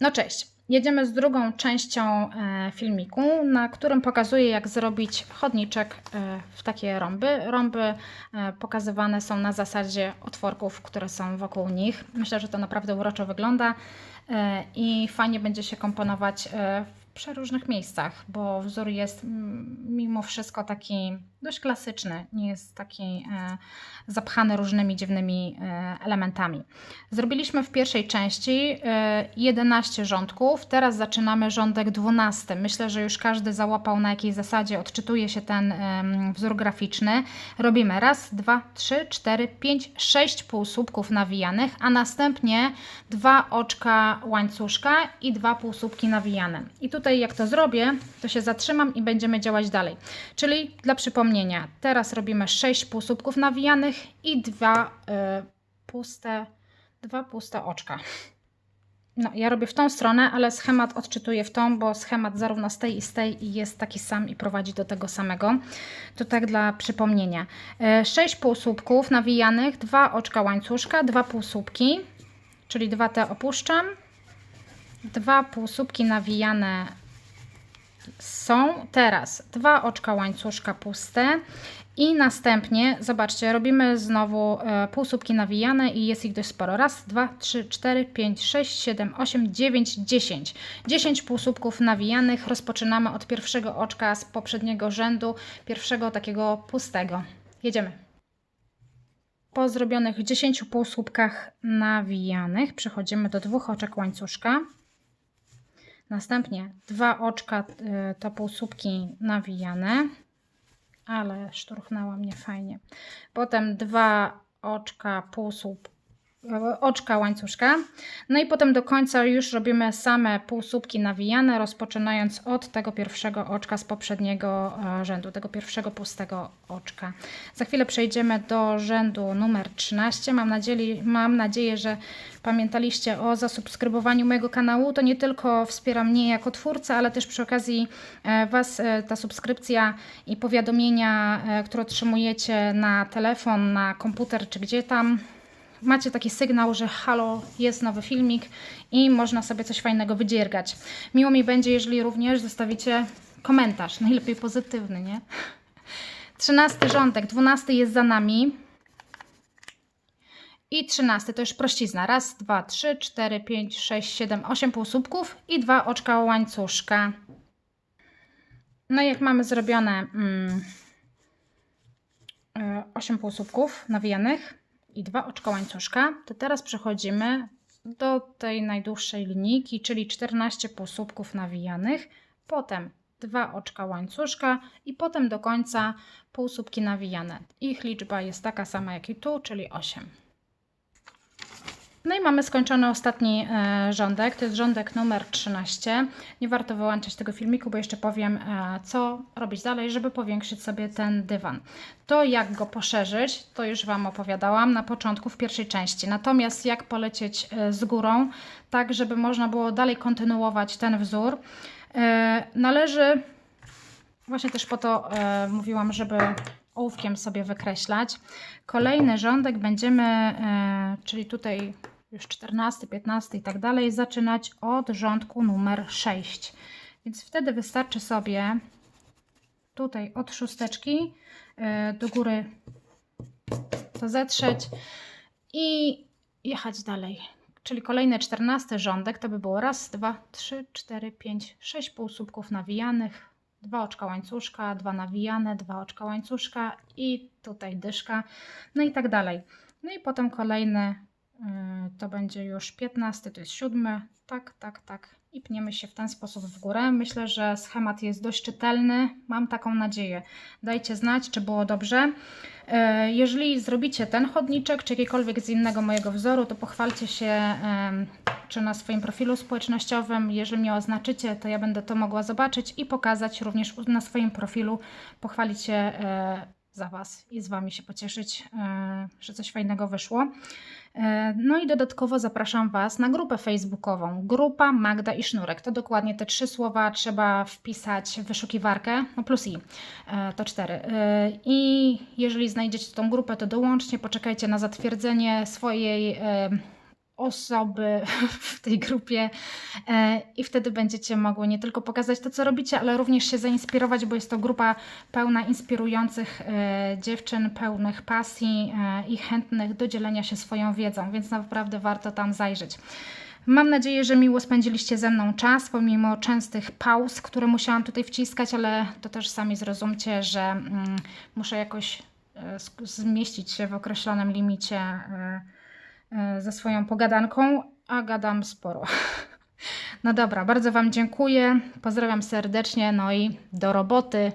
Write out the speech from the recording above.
No cześć. Jedziemy z drugą częścią e, filmiku, na którym pokazuję, jak zrobić chodniczek e, w takie rąby. Rąby e, pokazywane są na zasadzie otworków, które są wokół nich. Myślę, że to naprawdę uroczo wygląda i fajnie będzie się komponować przeróżnych miejscach, bo wzór jest mm, mimo wszystko taki dość klasyczny, nie jest taki e, zapchany różnymi dziwnymi e, elementami. Zrobiliśmy w pierwszej części e, 11 rządków, teraz zaczynamy rządek 12. Myślę, że już każdy załapał na jakiej zasadzie odczytuje się ten wzór graficzny. Robimy raz, dwa, trzy, cztery, pięć, sześć półsłupków nawijanych, a następnie dwa oczka łańcuszka i dwa półsłupki nawijane. I tutaj jak to zrobię, to się zatrzymam i będziemy działać dalej. Czyli dla przypomnienia, teraz robimy 6 półsłupków nawijanych i dwa e, puste, dwa puste oczka. No, ja robię w tą stronę, ale schemat odczytuję w tą, bo schemat zarówno z tej i z tej jest taki sam i prowadzi do tego samego. To tak dla przypomnienia. 6 półsłupków nawijanych, dwa oczka łańcuszka, dwa półsłupki, czyli dwa te opuszczam. Dwa półsłupki nawijane są teraz dwa oczka łańcuszka puste i następnie, zobaczcie, robimy znowu e, półsłupki nawijane i jest ich dość sporo. Raz, dwa, trzy, cztery, pięć, sześć, siedem, osiem, dziewięć, dziesięć. Dziesięć półsłupków nawijanych. Rozpoczynamy od pierwszego oczka z poprzedniego rzędu, pierwszego takiego pustego. Jedziemy. Po zrobionych 10 półsłupkach nawijanych przechodzimy do dwóch oczek łańcuszka. Następnie dwa oczka y, to półsłupki nawijane, ale szturchnęła mnie fajnie. Potem dwa oczka półsłup, oczka łańcuszka. No i potem do końca już robimy same półsłupki nawijane, rozpoczynając od tego pierwszego oczka z poprzedniego e, rzędu, tego pierwszego pustego oczka. Za chwilę przejdziemy do rzędu numer 13. Mam nadzieję, mam nadzieję że pamiętaliście o zasubskrybowaniu mojego kanału. To nie tylko wspiera mnie jako twórcę, ale też przy okazji e, Was e, ta subskrypcja i powiadomienia, które otrzymujecie na telefon, na komputer czy gdzie tam, macie taki sygnał, że halo, jest nowy filmik i można sobie coś fajnego wydziergać. Miło mi będzie, jeżeli również zostawicie komentarz, najlepiej pozytywny, nie? Trzynasty rządek, dwunasty jest za nami. I trzynasty to już prościzna. Raz, dwa, trzy, cztery, pięć, sześć, siedem, osiem półsłupków i dwa oczka łańcuszka. No i jak mamy zrobione mm, e, 8 półsłupków nawijanych i dwa oczka łańcuszka, to teraz przechodzimy do tej najdłuższej linijki, czyli 14 półsłupków nawijanych, potem dwa oczka łańcuszka i potem do końca półsłupki nawijane. Ich liczba jest taka sama jak i tu, czyli 8. No i mamy skończony ostatni e, rządek, to jest rządek numer 13. Nie warto wyłączać tego filmiku, bo jeszcze powiem, e, co robić dalej, żeby powiększyć sobie ten dywan. To jak go poszerzyć, to już Wam opowiadałam na początku w pierwszej części. Natomiast jak polecieć e, z górą, tak żeby można było dalej kontynuować ten wzór, należy, właśnie też po to mówiłam, żeby ołówkiem sobie wykreślać. Kolejny rządek będziemy, czyli tutaj już 14, 15 i tak dalej, zaczynać od rządku numer 6. Więc wtedy wystarczy sobie tutaj od szósteczki e, do góry to zetrzeć i jechać dalej. Czyli kolejny 14 rządek to by było raz, dwa, trzy, cztery, pięć, sześć półsłupków nawijanych, dwa oczka łańcuszka, dwa nawijane, dwa oczka łańcuszka i tutaj dyszka, no i tak dalej. No i potem kolejny to będzie już 15, to jest siódmy, tak, tak, tak. I pniemy się w ten sposób w górę. Myślę, że schemat jest dość czytelny. Mam taką nadzieję. Dajcie znać, czy było dobrze. E, Jeżeli zrobicie ten chodniczek, czy jakikolwiek z innego mojego wzoru, to pochwalcie się czy na swoim profilu społecznościowym. Jeżeli mnie oznaczycie, to ja będę to mogła zobaczyć i pokazać również na swoim profilu, pochwalić się e, za Was i z Wami się pocieszyć, e, że coś fajnego wyszło. E, No i dodatkowo zapraszam Was na grupę facebookową. Grupa Magda i Sznurek. To dokładnie te trzy słowa trzeba wpisać w wyszukiwarkę, no plus i, e, to cztery. E, I jeżeli znajdziecie tą grupę, to dołączcie, poczekajcie na zatwierdzenie swojej osoby w tej grupie e, i wtedy będziecie mogły nie tylko pokazać to, co robicie, ale również się zainspirować, bo jest to grupa pełna inspirujących e, dziewczyn, pełnych pasji e, i chętnych do dzielenia się swoją wiedzą, więc naprawdę warto tam zajrzeć. Mam nadzieję, że miło spędziliście ze mną czas, pomimo częstych pauz, które musiałam tutaj wciskać, ale to też sami zrozumcie, że mm, muszę jakoś zmieścić się w określonym limicie ze swoją pogadanką, a gadam sporo. No dobra, bardzo Wam dziękuję. Pozdrawiam serdecznie, no i do roboty.